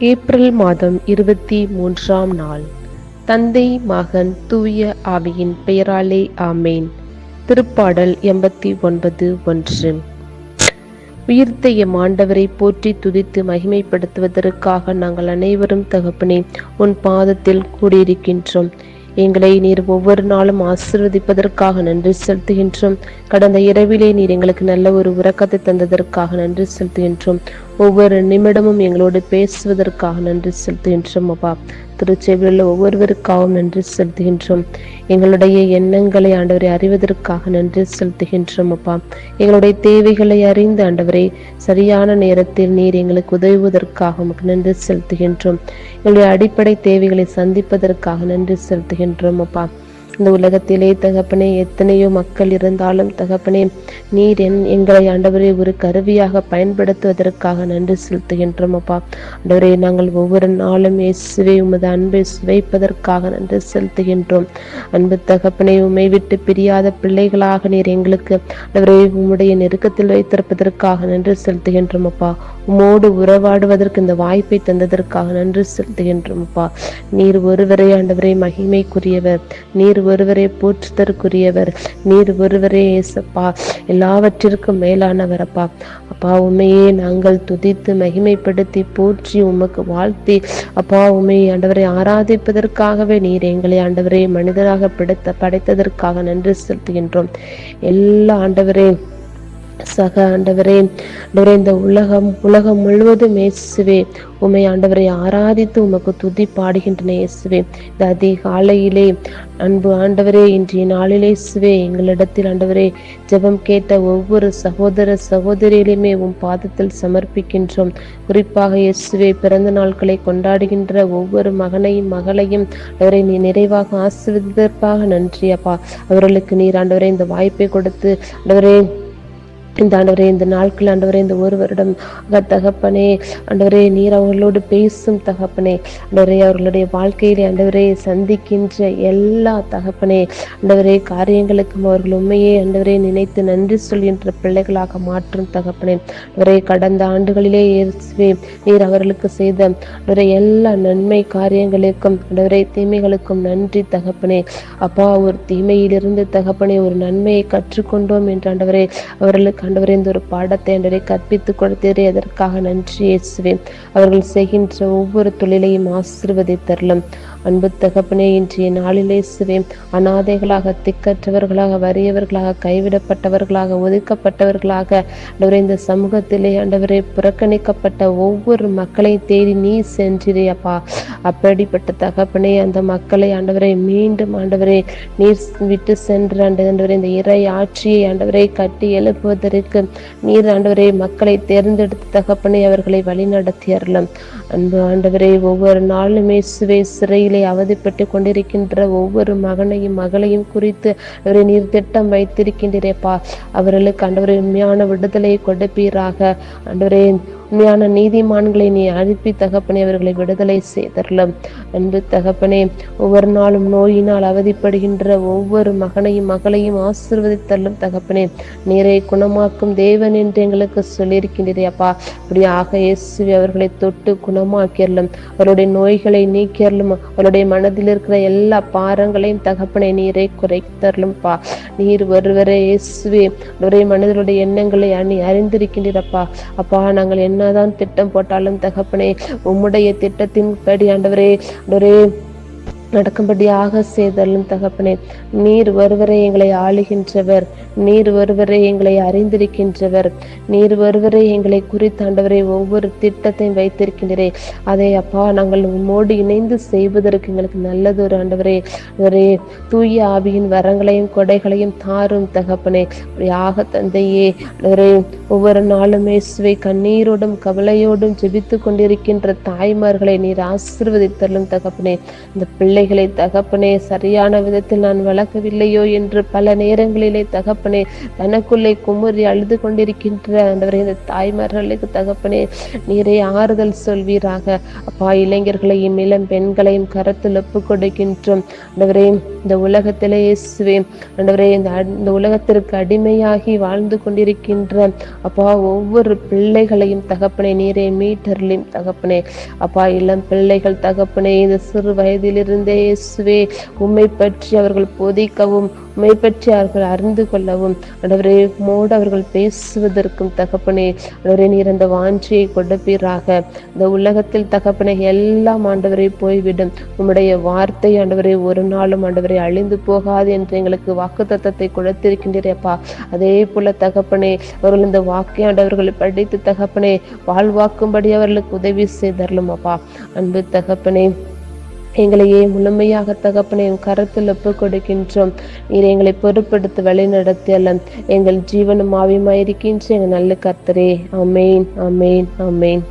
April மாதம் இருபத்தி மூன்றாம் நாள். தந்தை மகன் தூய ஆவியின் பெயராலே ஆமேன். திருப்பாடல் எண்பத்தி ஒன்பது ஒன்று. உயிர்த்தைய மாண்டவரை ஆண்டவரை போற்றி துதித்து மகிமைப்படுத்துவதற்காக நாங்கள் அனைவரும் தகப்பனே உன் பாதத்தில் கூடியிருக்கின்றோம். எங்களை நீர் ஒவ்வொரு நாளும் ஆசிர்வதிப்பதற்காக நன்றி செலுத்துகின்றோம். கடந்த இரவிலே நீர் எங்களுக்கு நல்ல ஒரு உறக்கத்தை தந்ததற்காக நன்றி செலுத்துகின்றோம். ஒவ்வொரு நிமிடமும் எங்களோடு பேசுவதற்காக நன்றி செலுத்துகின்றோம் அப்பா. திருச்செவியில் ஒவ்வொருவருக்காகவும் நன்றி செலுத்துகின்றோம். எங்களுடைய எண்ணங்களை ஆண்டவரை அறிவதற்காக நன்றி செலுத்துகின்றோம் அப்பா. எங்களுடைய தேவைகளை அறிந்து ஆண்டவரை சரியான நேரத்தில் நீர் எங்களுக்கு உதவுவதற்காக உமக்கு நன்றி செலுத்துகின்றோம். எங்களுடைய அடிப்படை தேவைகளை சந்திப்பதற்காக நன்றி செலுத்துகின்றோம். அப்பா இந்த உலகத்திலே தகப்பனே எத்தனையோ மக்கள் இருந்தாலும் தகப்பனே நீர் என் எங்களை ஆண்டவரே ஒரு கருவியாக பயன்படுத்துவதற்காக நன்றி செலுத்துகின்றோம் அப்பா. ஆண்டவரே நாங்கள் ஒவ்வொரு நாளும் இயேசுவை உமது அன்பை சுவைப்பதற்காக நன்றி செலுத்துகின்றோம். அன்பு தகப்பனை உமை விட்டு பிரியாத பிள்ளைகளாக நீர் எங்களுக்கு ஆண்டவரே உம்முடைய நெருக்கத்தில் வைத்திருப்பதற்காக நன்றி செலுத்துகின்றோம் அப்பா. உமோடு உறவாடுவதற்கு இந்த வாய்ப்பை தந்ததற்காக நன்றி செலுத்துகின்றோம் அப்பா. நீர் ஒருவரே ஆண்டவரே மகிமைக்குரியவர். நீர் ஒருவரே போற்றுதற்குரியவர். நீர் ஒருவரே ஏசப்பா எல்லாவற்றிற்கும் மேலானவரப்பா அப்பா. உண்மையே நாங்கள் துதித்து மகிமைப்படுத்தி போற்றி உமக்கு வாழ்த்தி. அப்பா உண்மை ஆண்டவரை ஆராதிப்பதற்காகவே நீர் எங்களை ஆண்டவரை மனிதராக படைத்த படைத்ததற்காக நன்றி செலுத்துகின்றோம். எல்லா ஆண்டவரே சக ஆண்டவரே ஆண்டவரே இந்த உலகம் உலகம் முழுவதும் இயேசுவே உமை ஆண்டவரை ஆராதித்து உமக்கு துதி பாடுகின்றன இயேசுவே. இந்த அதிகாலையிலே அன்பு ஆண்டவரே இன்றைய நாளிலே இயேசுவே எங்களிடத்தில் ஆண்டவரே ஜெபம் கேட்ட ஒவ்வொரு சகோதர சகோதரியிலுமே உன் பாதத்தில் சமர்ப்பிக்கின்றோம். குறிப்பாக இயேசுவே பிறந்த நாட்களை கொண்டாடுகின்ற ஒவ்வொரு மகனையும் மகளையும் அவரை நீ நிறைவாக ஆசிர்வதற்காக நன்றி அப்பா. அவர்களுக்கு நீர் ஆண்டவரே இந்த வாய்ப்பை கொடுத்து ஆண்டவரே இந்த ஆண்டவரே இந்த நாட்கள் ஆண்டவரே இந்த ஒரு வருடம் தகப்பனே ஆண்டவரே நீர் அவர்களோடு பேசும் தகப்பனே ஆண்டவரே அவர்களுடைய வாழ்க்கையிலே ஆண்டவரே சந்திக்கின்ற எல்லா தகப்பனே ஆண்டவரே காரியங்களுக்கும் அவர்கள் உண்மையே ஆண்டவரே நினைத்து நன்றி சொல்கின்ற பிள்ளைகளாக மாற்றும் தகப்பனே ஆண்டவரே கடந்த ஆண்டுகளிலே இயேசுவே நீர் அவர்களுக்கு செய்த ஆண்டவரே எல்லா நன்மை காரியங்களுக்கும் ஆண்டவரே தீமைகளுக்கும் நன்றி தகப்பனே. அப்பா ஒரு தீமையிலிருந்து தகப்பனே ஒரு நன்மையை கற்றுக்கொண்டோம் என்று ஆண்டவரே அவர்களுக்கு ஆண்டவர் இந்த ஒரு பாடத்தை ஆண்டவரை கற்பித்து கொடுத்தீரே. அதற்காக நன்றி இயேசுவே. அவர்கள் செய்கின்ற ஒவ்வொரு தொழிலையும் ஆசிர்வதித்தரலும். அன்பு தகப்பனே இன்றைய நாளிலே சிவே அனாதைகளாக திக்கற்றவர்களாக வறியவர்களாக கைவிடப்பட்டவர்களாக ஒதுக்கப்பட்டவர்களாக ஆண்டவரே இந்த சமூகத்திலே ஆண்டவரே புறக்கணிக்கப்பட்ட ஒவ்வொரு மக்களை தேடி நீ சென்றீரே அப்பா. அப்படிப்பட்ட தகப்பனே அந்த மக்களை ஆண்டவரை மீண்டும் ஆண்டவரே நீர் விட்டு சென்று ஆண்டவரே இந்த இறை ஆட்சியை ஆண்டவரை கட்டி எழுப்புவதற்கு நீர் ஆண்டவரே மக்களை தேர்ந்தெடுத்து தகப்பனை அவர்களை வழிநடத்தி அருளும் அன்பு ஆண்டவரே ஒவ்வொரு நாளுமே சுவை சிறையிலே அவதிப்பட்டு கொண்டிருக்கின்ற ஒவ்வொரு மகனையும் மகளையும் குறித்து அவரை நீர் திட்டம் வைத்திருக்கின்றேப்பா அவர்களுக்கு ஆண்டவரை உண்மையான விடுதலை கொடுப்பீராக. ஆண்டவரே உண்மையான நீதிமான்களை நீ அனுப்பி தகப்பனே அவர்களை விடுதலை செய்தரலாம் அன்பு தகப்பனே ஒவ்வொரு நாளும் நோயினால் அவதிப்படுகின்ற ஒவ்வொரு மகனையும் மகளையும் ஆசிர்வதித்தள்ளும் தகப்பனே. நீரை குணமாக்கும் தேவன் என்று எங்களுக்கு சொல்லியிருக்கின்றதே அப்பா. அப்படியாக இயேசுவி அவர்களை தொட்டு குணமாக்கியரலும் அவருடைய நோய்களை நீக்கியறலும் அவருடைய மனதில் இருக்கிற எல்லா பாரங்களையும் தகப்பனை நீரை குறைத்தரலும் பா நீர் ஒருவரே இயேசுவே ஒரே மனிதனுடைய எண்ணங்களை அணி அறிந்திருக்கின்றப்பா அப்பா நாங்கள் என்ன என்னதான் திட்டம் போட்டாலும் தகப்பனே உம்முடைய திட்டத்தின் படி ஆண்டவரே ஆண்டவரே நடக்கும்படியாக செய்தலும் தகப்பனே. நீர் ஒருவரை எங்களை ஆளுகின்றவர். நீர் ஒருவரை எங்களை அறிந்திருக்கின்றவர். நீர் ஒருவரை எங்களை குறித்தாண்டவரை. ஒவ்வொரு திட்டத்தையும் வைத்திருக்கின்றே அதை அப்பா நாங்கள் உம்மோடு இணைந்து செய்வதற்கு எங்களுக்கு நல்லது ஒரு ஆண்டவரே. ஒரே தூய ஆவியின் வரங்களையும் கொடைகளையும் தாரும் தகப்பனே. யாக தந்தையே ஒரே ஒவ்வொரு நாளுமே சுவை கண்ணீரோடும் கவலையோடும் ஜெபித்து கொண்டிருக்கின்ற தாய்மார்களை நீர் ஆசிர்வதித்தலும் தகப்பனே. இந்த பிள்ளை பிள்ளைகளை தகப்பனே சரியான விதத்தில் நான் வளர்க்கவில்லையோ என்று பல நேரங்களிலே தகப்பனே தனக்குள்ளே குமுறி அழுது கொண்டிருக்கின்ற ஆண்டவரே இந்த தாய்மார்களுக்கு தகப்பனே நீரை ஆறுதல் சொல்வீராக. அப்பா இளைஞர்களையும் இளம் பெண்களையும் கரத்தில் ஒப்புக் கொடுக்கின்றோம் ஆண்டவரே இந்த உலகத்திலே இயேசுவே ஆண்டவரே இந்த இந்த உலகத்திற்கு அடிமையாகி வாழ்ந்து கொண்டிருக்கின்ற அப்பா ஒவ்வொரு பிள்ளைகளையும் தகப்பனே நீரே மீட்டர்லையும் தகப்பனே. அப்பா இளம் பிள்ளைகள் தகப்பனே இந்த சிறு வயதிலிருந்தே இயேசுவே உம்மை பற்றி அவர்கள் போதிக்கவும் உம்மை பற்றி அவர்கள் அறிந்து கொள்ளவும் அடவரே மோடு அவர்கள் பேசுவதற்கும் தகப்பனே அடவரே நீர் அந்த வாஞ்சியை கொடுப்பீராக. இந்த உலகத்தில் தகப்பனை எல்லாம் ஆண்டவரை போய்விடும். உம்முடைய வார்த்தை ஆண்டவரே ஒரு நாளும் ஆண்டவரே அழிந்து போகாது என்று எங்களுக்கு வாக்கு தத்தத்தை கொடுத்திருக்கின்றேப்பா அதே போல தகப்பனே அவர்கள் இந்த வாக்கை ஆண்டவர்களை படித்து தகப்பனே வாழ்வாக்கும்படி அவர்களுக்கு உதவி செய்தரலும் அப்பா. அன்பு தகப்பனே எங்களையே முழுமையாக தகப்பனை உம் கரத்தில் ஒப்பு கொடுக்கின்றோம் நீர் எங்களை பொருட்படுத்த வழி நடத்தியல்ல எங்கள் ஜீவனும் ஆவியமாயிருக்கின்ற எங்கள் நல்ல கர்த்தரே. அமேன் அமேன் அமேன்